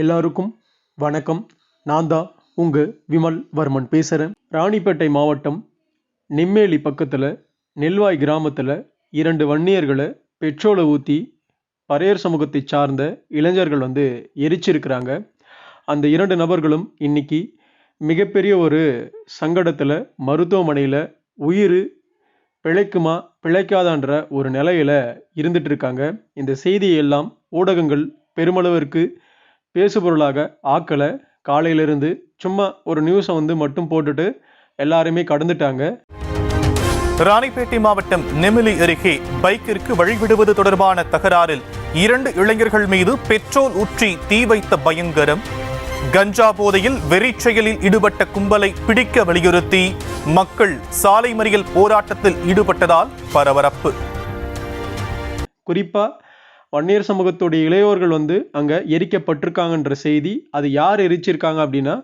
எல்லாருக்கும் வணக்கம். நான் தான் உங்கள் விமல் வர்மன் பேசுகிறேன் ராணிப்பேட்டை மாவட்டம் நெம்மேலி பக்கத்தில் நெல்வாய் கிராமத்தில் இரண்டு வன்னியர்களை பெட்ரோலை ஊற்றி பறையர் சமூகத்தை சார்ந்த இளைஞர்கள் வந்து எரிச்சிருக்கிறாங்க. அந்த இரண்டு நபர்களும் இன்னைக்கு மிகப்பெரிய ஒரு சங்கடத்தில் மருத்துவமனையில் உயிர் பிழைக்குமா பிழைக்காதான்ற ஒரு நிலையில் இருந்துட்டு இருக்காங்க. இந்த செய்தியை எல்லாம் ஊடகங்கள் பெருமளவிற்கு பேசுபொருளாக ஆக்கலை காலையிலிருந்து சும்மா ஒரு நியூஸை வந்து மட்டும் போட்டுட்டு எல்லாருமே கடந்துட்டாங்க. ராணிப்பேட்டை மாவட்டம் நெமிலி அருகே பைக்கிற்கு வழிவிடுவது தொடர்பான தகராறில் இரண்டு இளைஞர்கள் மீது பெட்ரோல் ஊற்றி தீ வைத்த பயங்கரம். கஞ்சா போதையில் வெறிச் செயலில் ஈடுபட்ட கும்பலை பிடிக்க வலியுறுத்தி மக்கள் சாலை மறியல் போராட்டத்தில் ஈடுபட்டதால் பரபரப்பு. குறிப்பாக வன்னியர் சமூகத்துடைய இளையோர்கள் வந்து அங்கே எரிக்கப்பட்டிருக்காங்கன்ற செய்தி அது யார் எரிச்சிருக்காங்க அப்படின்னா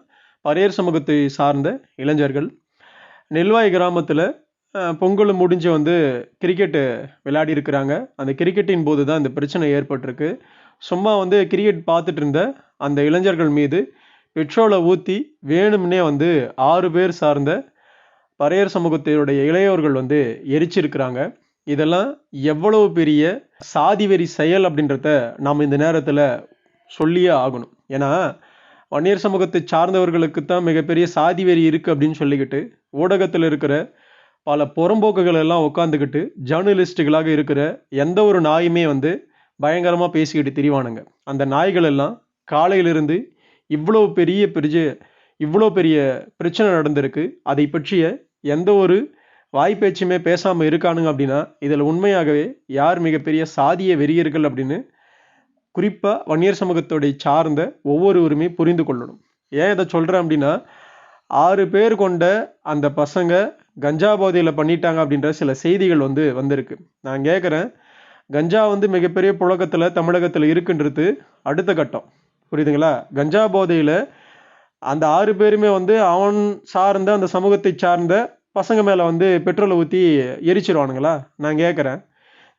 பறையர் சமூகத்தை சார்ந்த இளைஞர்கள். நெல்வாய் கிராமத்தில் பொங்கல் முடிஞ்சு வந்து கிரிக்கெட்டு விளையாடி இருக்கிறாங்க. அந்த கிரிக்கெட்டின் போது தான் இந்த பிரச்சனை ஏற்பட்டிருக்கு. சும்மா வந்து கிரிக்கெட் பார்த்துட்டு இருந்த அந்த இளைஞர்கள் மீது பெட்ரோலை ஊற்றி வேணும்னே வந்து ஆறு பேர் சார்ந்த பறையர் சமூகத்தினுடைய இளையோர்கள் வந்து எரிச்சிருக்கிறாங்க. இதெல்லாம் எவ்வளவு பெரிய சாதிவெறி செயல் அப்படின்றத நாம் இந்த நேரத்தில் சொல்லியே ஆகணும். ஏன்னா வன்னியர் சமூகத்தை சார்ந்தவர்களுக்கு தான் மிகப்பெரிய சாதிவெறி இருக்குது அப்படின்னு சொல்லிக்கிட்டு ஊடகத்தில் இருக்கிற பல புறம்போக்குகள் எல்லாம் உட்காந்துக்கிட்டு ஜேர்னலிஸ்ட்டுகளாக இருக்கிற எந்த ஒரு நாயுமே வந்து பயங்கரமாக பேசிக்கிட்டு திரிவானுங்க. அந்த நாய்கள் எல்லாம் காலையிலிருந்து இவ்வளோ பெரிய பெரிய இவ்வளோ பெரிய பிரச்சனை நடந்திருக்கு. அதை பற்றிய எந்த ஒரு வாய் பேச்சுமே பேசாமல் இருக்கானுங்க அப்படின்னா இதில் உண்மையாகவே யார் மிகப்பெரிய சாதிய வெறியர்கள் அப்படின்னு குறிப்பாக வன்னியர் சமூகத்தோடைய சார்ந்த ஒவ்வொருவருமே புரிந்து கொள்ளணும். ஏன் இதை சொல்கிறேன் அப்படின்னா ஆறு பேர் கொண்ட அந்த பசங்க கஞ்சா போதையில் பண்ணிட்டாங்க அப்படின்ற சில செய்திகள் வந்து வந்திருக்கு. நான் கேட்குறேன் கஞ்சா வந்து மிகப்பெரிய புழக்கத்தில் தமிழகத்தில் இருக்குன்றது அடுத்த கட்டம். புரியுதுங்களா? கஞ்சா போதையில் அந்த ஆறு பேருமே வந்து அவன் சார்ந்த அந்த சமூகத்தை சார்ந்த பசங்க மேலே வந்து பெட்ரோலை ஊற்றி எரிச்சிருவானுங்களா? நான் கேட்குறேன்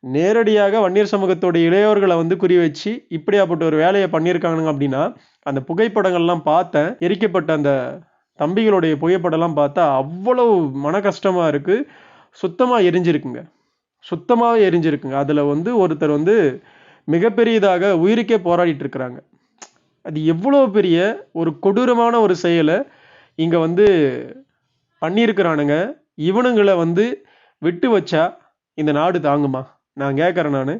நேரடியாக வன்னியர் சமூகத்தோடைய இளையோர்களை வந்து குறி வச்சு இப்படியாப்பட்ட ஒரு வேலையை பண்ணியிருக்கானுங்க அப்படின்னா அந்த புகைப்படங்கள்லாம் பார்த்தேன். எரிக்கப்பட்ட அந்த தம்பிகளுடைய புகைப்படம்லாம் பார்த்தா அவ்வளவு மன கஷ்டமாக இருக்குது சுத்தமாக எரிஞ்சிருக்குங்க. சுத்தமாகவே எரிஞ்சிருக்குங்க. அதில் வந்து ஒருத்தர் வந்து மிகப்பெரியதாக உயிருக்கே போராடிட்டு இருக்கிறாங்க அது எவ்வளோ பெரிய ஒரு கொடூரமான ஒரு செயலை இங்கே வந்து பண்ணியிருக்கிறானுங்க. இவனுங்களை வந்து விட்டு வச்சா இந்த நாடு தாங்குமா? நான் கேட்குறேன் நான்.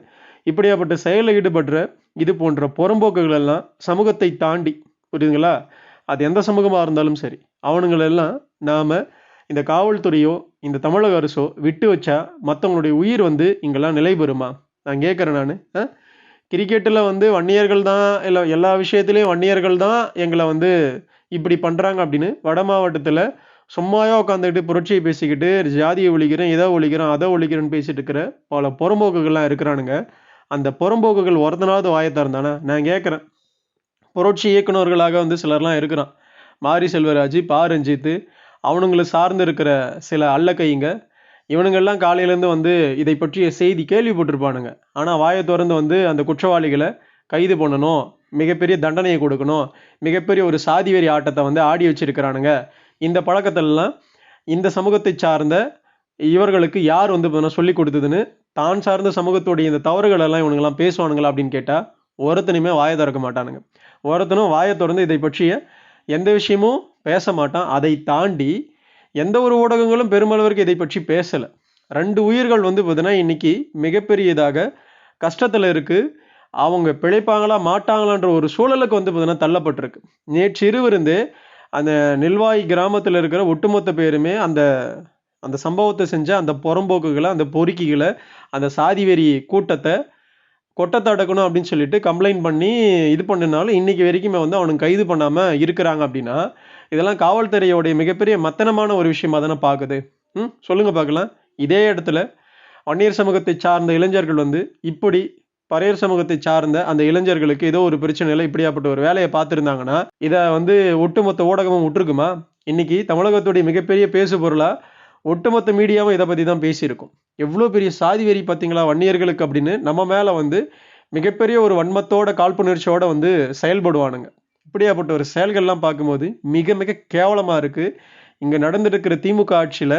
இப்படியாப்பட்ட செயலில் ஈடுபடுற இது போன்ற புறம்போக்குகள் எல்லாம் சமூகத்தை தாண்டி புரியுதுங்களா? அது எந்த சமூகமாக இருந்தாலும் சரி அவனுங்களெல்லாம் நாம் இந்த காவல்துறையோ இந்த தமிழக அரசோ விட்டு வச்சா மற்றவங்களுடைய உயிர் வந்து இங்கெல்லாம் நிலை பெறுமா? நான் கேட்குறேன் நான். கிரிக்கெட்டில் வந்து வன்னியர்கள் தான் இல்லை எல்லா விஷயத்துலேயும் வன்னியர்கள் தான் எங்களை வந்து இப்படி பண்ணுறாங்க அப்படின்னு வட மாவட்டத்தில் சும்மாவே உட்காந்துக்கிட்டு புரட்சியை பேசிக்கிட்டு ஜாதியை ஒழிக்கிறேன் இதை ஒழிக்கிறேன் அதை ஒழிக்கிறேன்னு பேசிட்டு இருக்கிற பல புறம்போக்குகள்லாம் இருக்கிறானுங்க. அந்த புறம்போக்குகள் ஒருத்தனாவது வாயை தானே? நான் கேட்குறேன். புரட்சி இயக்குனர்களாக வந்து சிலர்லாம் இருக்கிறான். மாரி செல்வராஜ் பா. ரஞ்சித்து அவனுங்களை சார்ந்து இருக்கிற சில அல்லக்கைங்க. இவனுங்கெல்லாம் காலையிலேருந்து வந்து இதை பற்றிய செய்தி கேள்விப்பட்டிருப்பானுங்க. ஆனால் வாயை திறந்து வந்து அந்த குற்றவாளிகளை கைது பண்ணணும் மிகப்பெரிய தண்டனையை கொடுக்கணும் மிகப்பெரிய ஒரு சாதி வெறி ஆட்டத்தை வந்து ஆடி வச்சிருக்கிறானுங்க. இந்த பழக்கத்தெல்லாம் இந்த சமூகத்தை சார்ந்த இவர்களுக்கு யார் வந்து பார்த்தீங்கன்னா சொல்லி கொடுத்ததுன்னு தான் சார்ந்த சமூகத்துடைய இந்த தவறுகள் எல்லாம் இவனுங்கெல்லாம் பேசுவானுங்களா அப்படின்னு கேட்டால் ஒருத்தனையுமே வாயை திறக்க மாட்டானுங்க. ஒருத்தனும் வாயை திறந்து இதை பற்றிய எந்த விஷயமும் பேச மாட்டான். அதை தாண்டி எந்த ஒரு ஊடகங்களும் பெருமளவிற்கு இதை பற்றி பேசலை. ரெண்டு உயிர்கள் வந்து பார்த்தீங்கன்னா இன்னைக்கு மிகப்பெரியதாக கஷ்டத்தில் இருக்குது அவங்க பிழைப்பாங்களா மாட்டாங்களான்ற ஒரு சூழலுக்கு வந்து பார்த்தீங்கன்னா தள்ளப்பட்டிருக்கு. நேற்று இருவிருந்து அந்த நெல்வாய் கிராமத்தில் இருக்கிற ஒட்டுமொத்த பேருமே அந்த அந்த சம்பவத்தை செஞ்ச அந்த புறம்போக்குகளை அந்த பொறுக்கிகளை அந்த சாதிவெறி கூட்டத்தை கொட்டத்தை அடக்கணும் அப்படின்னு சொல்லிட்டு கம்ப்ளைண்ட் பண்ணி இது பண்ணினாலும் இன்னைக்கு வரைக்குமே வந்து அவனுக்கு கைது பண்ணாமல் இருக்கிறாங்க அப்படின்னா இதெல்லாம் காவல்துறையோடைய மிகப்பெரிய மத்தனமான ஒரு விஷயமா தானே பார்க்குது ம்? சொல்லுங்கள் பார்க்கலாம். இதே இடத்துல வன்னியர் சமூகத்தை சார்ந்த இளைஞர்கள் வந்து இப்படி பறையர் சமூகத்தை சார்ந்த அந்த இளைஞர்களுக்கு ஏதோ ஒரு பிரச்சனையில் இப்படியாப்பட்ட ஒரு வேலையை பார்த்துருந்தாங்கன்னா இதை வந்து ஒட்டுமொத்த ஊடகமும் விட்டுருக்குமா? இன்னைக்கு தமிழகத்துடைய மிகப்பெரிய பேசு பொருளாக ஒட்டுமொத்த மீடியாவும் இதை பற்றி தான் பேசியிருக்கும். எவ்வளோ பெரிய சாதி வெறி பார்த்தீங்களா வன்னியர்களுக்கு அப்படின்னு நம்ம மேலே வந்து மிகப்பெரிய ஒரு வன்மத்தோட காழ்ப்புணர்ச்சியோட வந்து செயல்படுவானுங்க. இப்படியாப்பட்ட ஒரு செயல்கள்லாம் பார்க்கும்போது மிக மிக கேவலமாக இருக்குது இங்கே நடந்துருக்கிற திமுக ஆட்சியில்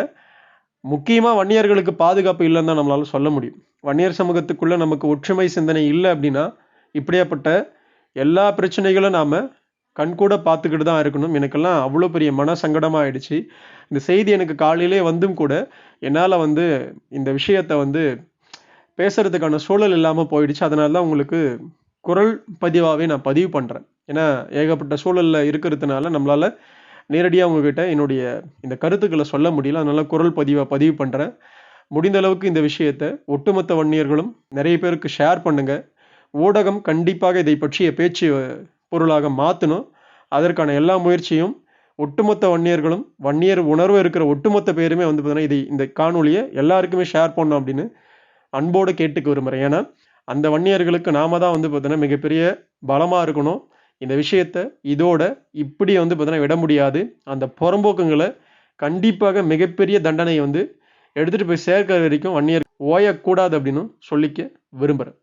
முக்கியமாக வன்னியர்களுக்கு பாதுகாப்பு இல்லைன்னு தான் நம்மளால் சொல்ல முடியும். வன்னியர் சமூகத்துக்குள்ளே நமக்கு ஒற்றுமை சிந்தனை இல்லை அப்படின்னா இப்படியாப்பட்ட எல்லா பிரச்சனைகளும் நாம் கண்கூட பார்த்துக்கிட்டு தான் இருக்கணும். எனக்கெல்லாம் அவ்வளோ பெரிய மன சங்கடமாக ஆயிடுச்சு. இந்த செய்தி எனக்கு காலையிலே வந்தும் கூட என்னால் வந்து இந்த விஷயத்தை வந்து பேசுகிறதுக்கான சூழல் இல்லாமல் போயிடுச்சு. அதனால தான் உங்களுக்கு குரல் பதிவாகவே நான் பதிவு பண்ணுறேன் ஏன்னா ஏகப்பட்ட சூழலில் இருக்கிறதுனால நம்மளால் நேரடியாக உங்ககிட்ட என்னுடைய இந்த கருத்துக்களை சொல்ல முடியல. அதனால குரல் பதிவாக பதிவு பண்ணுறேன் முடிந்த அளவுக்கு இந்த விஷயத்தை ஒட்டுமொத்த வன்னியர்களும் நிறைய பேருக்கு ஷேர் பண்ணுங்க. ஊடகம் கண்டிப்பாக இதை பற்றிய பேச்சு பொருளாக மாற்றணும் அதற்கான எல்லா முயற்சியும் ஒட்டுமொத்த வன்னியர்களும் வன்னியர் உணர்வு இருக்கிற ஒட்டுமொத்த பேருமே வந்து பார்த்தீங்கன்னா இதை இந்த காணொலியை எல்லாருக்குமே ஷேர் பண்ணோம் அப்படின்னு அன்போடு கேட்டுக்க விரும்புகிறேன் ஏன்னா அந்த வன்னியர்களுக்கு நாம தான் வந்து பார்த்தீங்கன்னா மிகப்பெரிய பலமாக இருக்கணும். இந்த விஷயத்த இதோட இப்படி வந்து பார்த்தீங்கன்னா விட முடியாது. அந்த புறம்போக்குங்களை கண்டிப்பாக மிகப்பெரிய தண்டனை வந்து எடுத்துகிட்டு போய் சேர்க்கிற வரைக்கும் வன்னியர் ஓயக்கூடாது அப்படின்னு சொல்லிக்க விரும்புகிறேன்